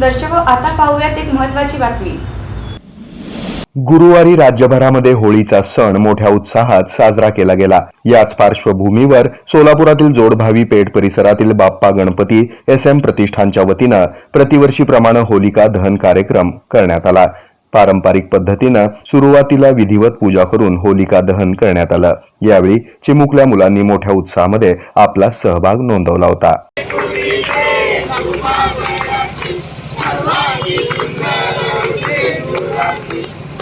दर्शको हो, आता पाहूयात एक महत्वाची बातमी. गुरुवारी राज्यभरामध्ये होळीचा सण मोठ्या उत्साहात साजरा केला गेला. याच पार्श्वभूमीवर सोलापुरातील जोडभावी पेठ परिसरातील बाप्पा गणपती एस एम प्रतिष्ठानच्या वतीनं प्रतिवर्षीप्रमाणे होलिका दहन कार्यक्रम करण्यात आला. पारंपरिक पद्धतीनं सुरुवातीला विधिवत पूजा करून होलिका दहन करण्यात आलं. यावेळी चिमुकल्या मुलांनी मोठ्या उत्साहामध्ये आपला सहभाग नोंदवला होता.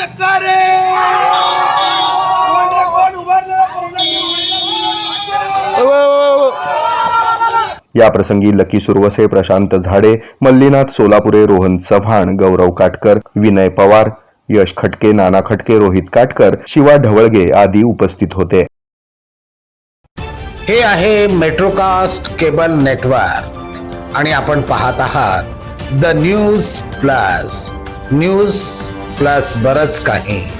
नका रे कोण याप्रसंगी लकी सुरवसे प्रशांत झाडे मल्लीनाथ सोलापुरे रोहन चव्हाण गौरव काटकर विनय पवार यश खटके नाना खटके रोहित काटकर शिवा ढवळगे आदी उपस्थित होते. हे आहे मेट्रोकास्ट केबल नेटवर्क. आणि आपण पाहत आहात the news plus. News plus बरंच काही.